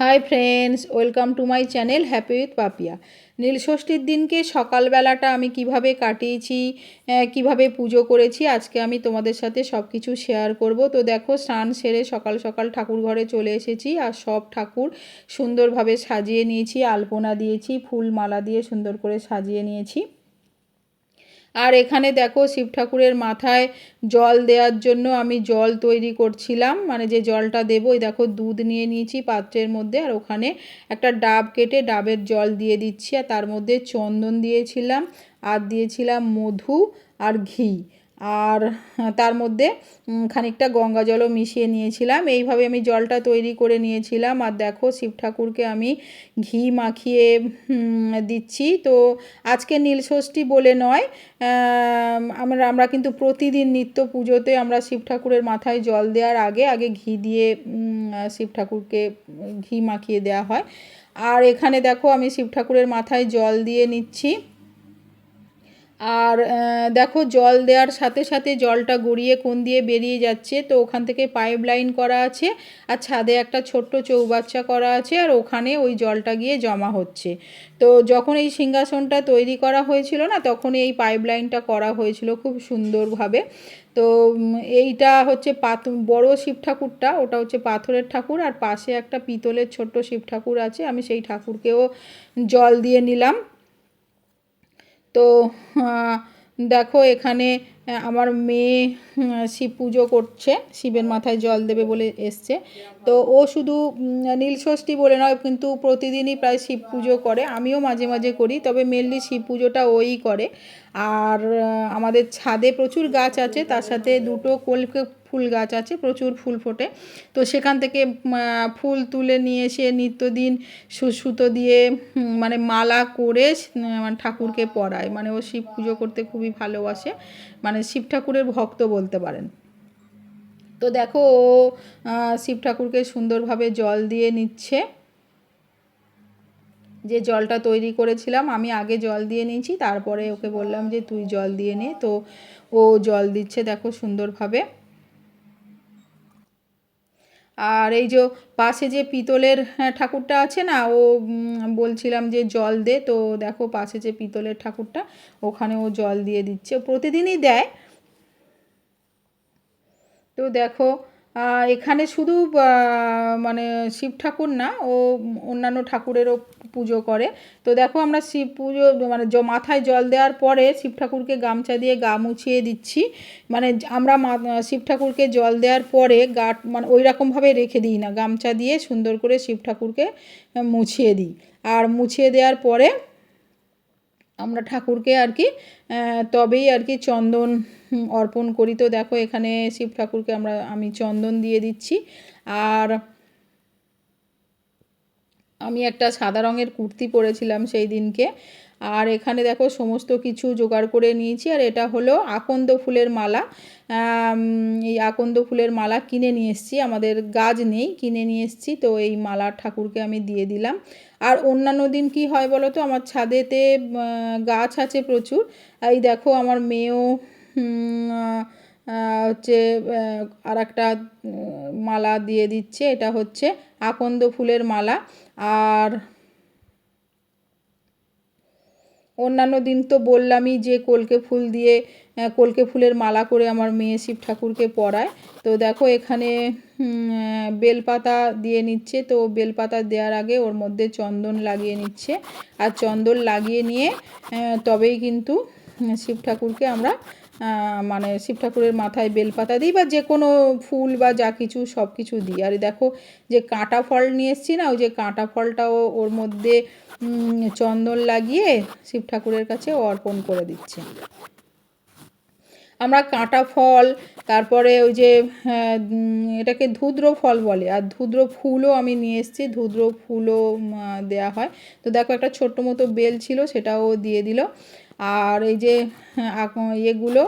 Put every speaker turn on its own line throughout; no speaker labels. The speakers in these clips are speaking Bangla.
Hi friends, welcome to my channel happy with Papiya. নীলষষ্ঠীর দিনকে সকালবেলাটা আমি কীভাবে কাটিয়েছি কীভাবে পুজো করেছি, আজকে আমি তোমাদের সাথে সব কিছু শেয়ার করব। তো দেখো, স্নান সেরে সকাল সকাল ঠাকুর ঘরে চলে এসেছি আর সব ঠাকুর সুন্দরভাবে সাজিয়ে নিয়েছি, আলপনা দিয়েছি, ফুল মালা দিয়ে সুন্দর করে সাজিয়ে নিয়েছি। আর এখানে দেখো শিব ঠাকুরের মাথায় জল দেওয়ার জন্য আমি জল তৈরি করছিলাম। মানে যে জলটা দেবো, ওই দেখো দুধ নিয়ে নিয়েছি পাত্রের মধ্যে আর ওখানে একটা ডাব কেটে ডাবের জল দিয়ে দিচ্ছি। আর তার মধ্যে চন্দন দিয়েছিলাম, আর দিয়েছিলাম মধু আর ঘি। আর তার মধ্যে খানিকটা গঙ্গা জলও মিশিয়ে নিয়েছিলাম। এইভাবে আমি জলটা তৈরি করে নিয়েছিলাম। আর দেখো, শিব ঠাকুরকে আমি ঘি মাখিয়ে দিচ্ছি। তো আজকে নীলষষ্ঠী বলে নয় আমরা আমরা কিন্তু প্রতিদিন নিত্য পুজোতে আমরা শিব ঠাকুরের মাথায় জল দেওয়ার আগে আগে ঘি দিয়ে শিব ঠাকুরকে ঘি মাখিয়ে দেওয়া হয়। আর এখানে দেখো, আমি শিব ঠাকুরের মাথায় জল দিয়ে নিচ্ছি। আর দেখো জল দেওয়ার সাথে সাথে জলটা গড়িয়ে কোন দিয়ে বেরিয়ে যাচ্ছে, তো ওখান থেকে পাইপ লাইন করা আছে আর ছাদে একটা ছোট্ট চৌবাচ্চা করা আছে আর ওখানে ওই জলটা গিয়ে জমা হচ্ছে। তো যখন এই সিংহাসনটা তৈরি করা হয়েছিল না, তখন এই পাইপ লাইনটা করা হয়েছিল খুব সুন্দরভাবে। তো এইটা হচ্ছে পাথ, বড় শিব ঠাকুরটা, ওটা হচ্ছে পাথরের ঠাকুর আর পাশে একটা পিতলের ছোট্ট শিব ঠাকুর আছে, আমি সেই ঠাকুরকেও জল দিয়ে নিলাম। তো দেখো এখানে আমার মেয়ে শিব পুজো করছে, শিবের মাথায় জল দেবে বলে এসছে। তো ও শুধু নীলষষ্ঠী বলে নয়, কিন্তু প্রতিদিনই প্রায় শিব পুজো করে। আমিও মাঝে মাঝে করি, তবে মেনলি শিব পুজোটা ওই করে। আর আমাদের ছাদে প্রচুর গাছ আছে, তার সাথে দুটো কলকে ফুল গাছ আছে, প্রচুর ফুল ফোটে। তো সেখান থেকে ফুল তুলে নিয়ে এসে নিত্যদিন সুতো দিয়ে মানে মালা করে মানে ঠাকুরকে পরায়। মানে ও শিব পুজো করতে খুবই ভালোবাসে। মানে শিব ঠাকুরের ভক্ত বলতে পারেন। তো দেখো, ও শিব ঠাকুরকে সুন্দরভাবে জল দিয়ে নিচ্ছে। যে জলটা তৈরি করেছিলাম, আমি আগে জল দিয়ে নিয়েছি, তারপরে ওকে বললাম যে, তুই জল দিয়ে নে। তো ও জল দিচ্ছে দেখো সুন্দরভাবে। আর এই যে পাশে যে পিতলের হ্যাঁ, ঠাকুরটা আছে না ও বলছিলাম যে জল দে তো দেখো পাশে যে পিতলের ঠাকুরটা ওখানে ও জল দিয়ে দিচ্ছে প্রতিদিনই দেয়। তো দেখো এখানে শুধু মানে শিব ঠাকুর না, ও অন্যান্য ঠাকুরেরও পুজো করে। তো দেখো আমরা শিব পুজো মানে মাথায় জল দেওয়ার পরে শিব ঠাকুরকে গামছা দিয়ে গা মুছিয়ে দিচ্ছি। মানে আমরা শিব ঠাকুরকে জল দেওয়ার পরে গা মানে ওই রকমভাবে রেখে দিই না। গামছা দিয়ে সুন্দর করে শিব ঠাকুরকে মুছিয়ে দিই। আর মুছিয়ে দেওয়ার পরে আমরা ঠাকুরকে আর কি তবেই আর কি চন্দন অর্পণ করি। তো দেখো এখানে শিব ঠাকুরকে আমরা, আমি চন্দন দিয়ে দিচ্ছি। আর আমি একটা সাদা রঙের কুর্তি পরেছিলাম সেই দিনকে। আর এখানে দেখো সমস্ত কিছু জোগাড় করে নিয়েছি। আর এটা হলো আকন্দ ফুলের মালা। এই আকন্দ ফুলের মালা কিনে নিয়ে এসেছি। আমাদের গাছ নেই, কিনে নিয়ে এসেছি। তো এই মালা ঠাকুরকে আমি দিয়ে দিলাম। আর অন্যান্য দিন কি হয় বলো তো? আমার ছাদেতে গাছ আছে প্রচুর। এই দেখো আমার মেয়েও হচ্ছে আর একটা মালা দিয়ে দিচ্ছে। এটা হচ্ছে আকন্দ ফুলের মালা। আর অন্যান্য দিন তো বললামই যে কলকে ফুল দিয়ে কলকে ফুলের মালা করে আমার মেয়ে শিব ঠাকুরকে পরায় তো দেখো এখানে বেলপাতা দিয়ে নিচ্ছে। তো বেলপাতা দেওয়ার আগে ওর মধ্যে চন্দন লাগিয়ে নিচ্ছে। আর চন্দন লাগিয়ে নিয়ে তবেই কিন্তু শিব ঠাকুরকে আমরা মানে শিব ঠাকুরের মাথায় বেলপাতা দিই বা যে কোনো ফুল বা যা কিছু সব কিছু দিই। আর দেখো যে কাঁটা ফল নিয়ে এসেছি না ওই যে কাঁটা ফলটাও ওর মধ্যে চন্দন লাগিয়ে শিব ঠাকুরের কাছে অর্পণ করে দিচ্ছে। আমরা কাঁটা ফল তারপরে ওই যে হ্যাঁ, এটাকে ধুদ্র ফল বলে। আর ধুদ্র ফুলও আমি নিয়ে এসেছি ধুদ্র ফুলও দেয়া হয়। তো দেখো একটা ছোট্ট মতো বেল ছিল সেটাও দিয়ে দিল। আর এই যে হ্যাঁ, আক- ইয়েগুলো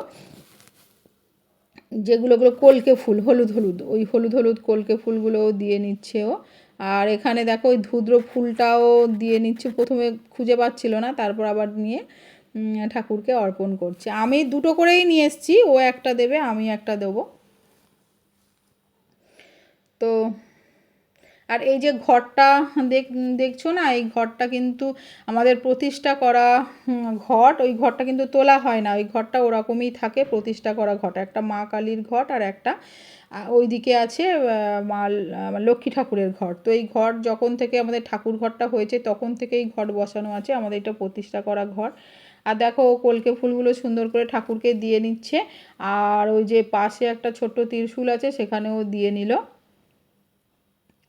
যেগুলো গুলো কলকে ফুল হলুদ হলুদ ওই হলুদ হলুদ কলকে ফুলগুলোও দিয়ে নিচ্ছে ও। আর এখানে দেখো ওই ধুদ্র ফুলটাও দিয়ে নিচ্ছে প্রথমে খুঁজে পাচ্ছিল না তারপর আবার নিয়ে ঠাকুরকে অর্পণ করছে। আমি দুটো করেই নিয়ে এসেছি ও একটা দেবে আমি একটা দেবো। তো আর এই যে ঘরটা দেখ, দেখছ না, এই ঘরটা কিন্তু আমাদের প্রতিষ্ঠা করা ঘট, ওই ঘরটা কিন্তু তোলা হয় না, ওই ঘরটা ওরকমই থাকে, প্রতিষ্ঠা করা ঘট, একটা মা কালীর ঘট আর একটা ওইদিকে আছে মা লক্ষ্মী ঠাকুরের ঘর তো এই ঘর যখন থেকে আমাদের ঠাকুর ঘরটা হয়েছে, তখন থেকেই ঘট বসানো আছে, আমাদের এটা প্রতিষ্ঠা করা ঘর আর দেখো ও কলকে ফুলগুলো সুন্দর করে ঠাকুরকে দিয়ে নিচ্ছে, আর ওই যে পাশে একটা ছোট্ট ত্রিশূল আছে সেখানেও দিয়ে নিল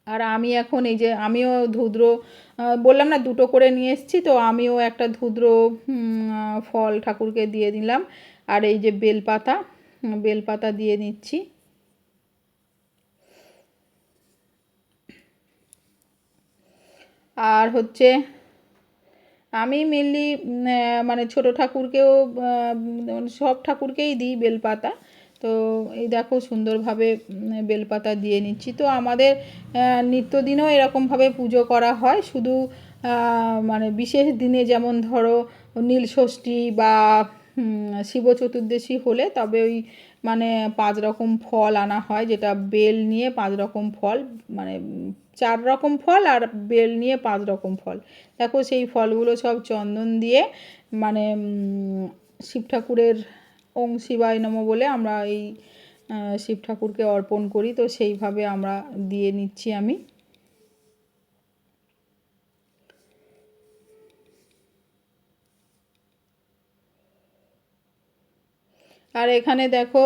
আর আমি এখন এই যে আমিও ধুদ্র বললাম না দুটো করে নিয়ে এসেছি, তো আমিও একটা ধুদ্র ফল ঠাকুরকে দিয়ে দিলাম। আর এই যে বেলপাতা বেলপাতা দিয়ে নিচ্ছি। আর হচ্ছে আমি মেনলি মানে ছোট ঠাকুরকেও সব ঠাকুরকেই দিই বেলপাতা। তো এই দেখো সুন্দরভাবে বেলপাতা দিয়ে নিচ্ছি। তো আমাদের নিত্যদিনও এরকমভাবে পুজো করা হয়। শুধু মানে বিশেষ দিনে যেমন ধরো নীল ষষ্ঠী বা শিব চতুর্দশী হলে তবে ওই মানে পাঁচ রকম ফল আনা হয়, যেটা বেল নিয়ে পাঁচ রকম ফল মানে চার রকম ফল আর বেল নিয়ে পাঁচ রকম ফল। দেখো সেই ফলগুলো সব চন্দন দিয়ে মানে শিব ঠাকুরের ওং শিবায় নম বলে আমরা এই শিব ঠাকুরকে অর্পণ করি। তো সেইভাবে আমরা দিয়ে নিচ্ছি আমি। আর এখানে দেখো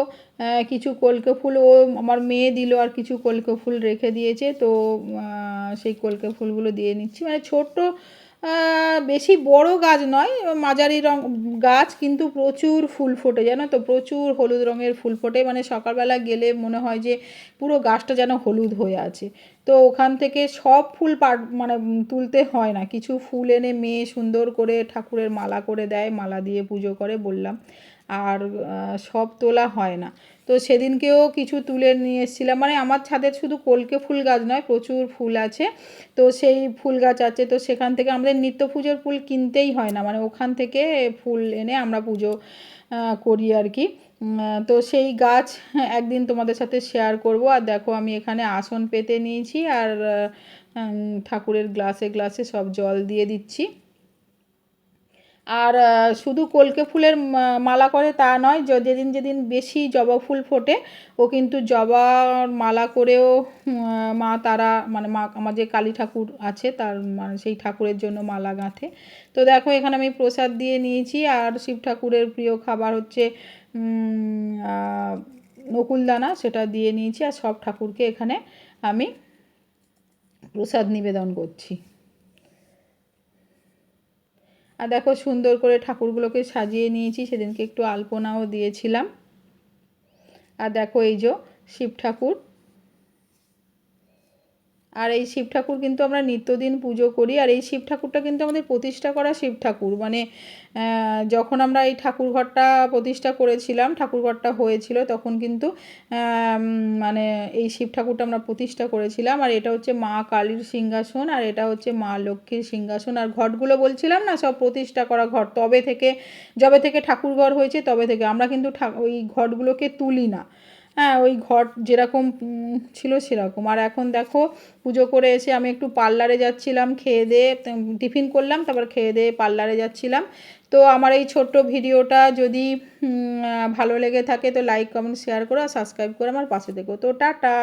কিছু কলকে ফুল, ও আমার মেয়ে দিল আর কিছু কলকে ফুল রেখে দিয়েছে। তো সেই কলকে ফুলগুলো দিয়ে নিচ্ছি। মানে ছোট্ট বেশি বড় গাছ নয়, মাঝারি রং গাছ, কিন্তু প্রচুর ফুল ফোটে, জানো তো? প্রচুর হলুদ রঙের ফুল ফোটে মানে সকালবেলা গেলে মনে হয় যে পুরো গাছটা যেন হলুদ হয়ে আছে। তো ওখান থেকে সব ফুল পাট মানে তুলতে হয় না। কিছু ফুল এনে মেয়ে সুন্দর করে ঠাকুরের মালা করে দেয়, মালা দিয়ে পুজো করে, বললাম। আর সব তোলা হয় না। তো সেদিনকেও কিছু তুলে নিয়ে এসেছিলাম। মানে আমার ছাদের শুধু কলকে ফুল গাছ নয়, প্রচুর ফুল আছে। তো সেই ফুল গাছ আছে। তো সেখান থেকে আমাদের নিত্য পুজোর ফুল কিনতেই হয় না। মানে ওখান থেকে ফুল এনে আমরা পুজো করি আর কি। তো সেই গাছ একদিন তোমাদের সাথে শেয়ার করব। আর দেখো আমি এখানে আসন পেতে নিয়েছি। আর ঠাকুরের গ্লাসে গ্লাসে সব জল দিয়ে দিচ্ছি। আর শুধু কলকে ফুলের মালা করে তা নয় যেদিন যেদিন বেশি জবা ফুল ফোটে, ও কিন্তু জবার মালা করেও মা তারা মানে মা, আমার যে কালী ঠাকুর আছে, তার মানে সেই ঠাকুরের জন্য মালা গাঁথে। তো দেখো, এখানে আমি প্রসাদ দিয়ে নিয়েছি, আর শিব ঠাকুরের প্রিয় খাবার হচ্ছে নকুলদানা, সেটা দিয়ে নিয়েছি, আর সব ঠাকুরকে এখানে আমি প্রসাদ নিবেদন করছি। আর দেখো সুন্দর করে ঠাকুরগুলোকে সাজিয়ে নিয়েছি, সেদিনকে একটু আলপনাও দিয়েছিলাম। আর দেখো এই যে শিব ঠাকুর আর এই শিব ঠাকুর কিন্তু আমরা নিত্যদিন পুজো করি, আর এই শিব ঠাকুরটা কিন্তু আমাদের প্রতিষ্ঠা করা শিব ঠাকুর। মানে যখন আমরা এই ঠাকুর ঘরটা প্রতিষ্ঠা করেছিলাম, ঠাকুর ঘরটা হয়েছিল, তখন কিন্তু মানে এই শিব ঠাকুরটা আমরা প্রতিষ্ঠা করেছিলাম। আর এটা হচ্ছে মা কালীর সিংহাসন, আর এটা হচ্ছে মা লক্ষ্মীর সিংহাসন। আর ঘটগুলো বলছিলাম না, সব প্রতিষ্ঠা করা ঘর। তবে থেকে, যবে থেকে ঠাকুর ঘর হয়েছে, তবে থেকে। আমরা কিন্তু ওই ঘটগুলোকে তুলি না। হ্যাঁ ওই ঘর যেরকম ছিল সেরকম। আর এখন দেখো, পুজো করে এসে আমি একটু পার্লারে যাচ্ছিলাম, খেয়ে দিয়ে টিফিন করলাম, তারপর খেয়ে দিয়ে পার্লারে যাচ্ছিলাম। তো আমার এই ছোট্ট ভিডিওটা যদি ভালো লেগে থাকে, তো লাইক কমেন্ট শেয়ার করো আর সাবস্ক্রাইব করে আমার পাশে দেখো তো টাটা!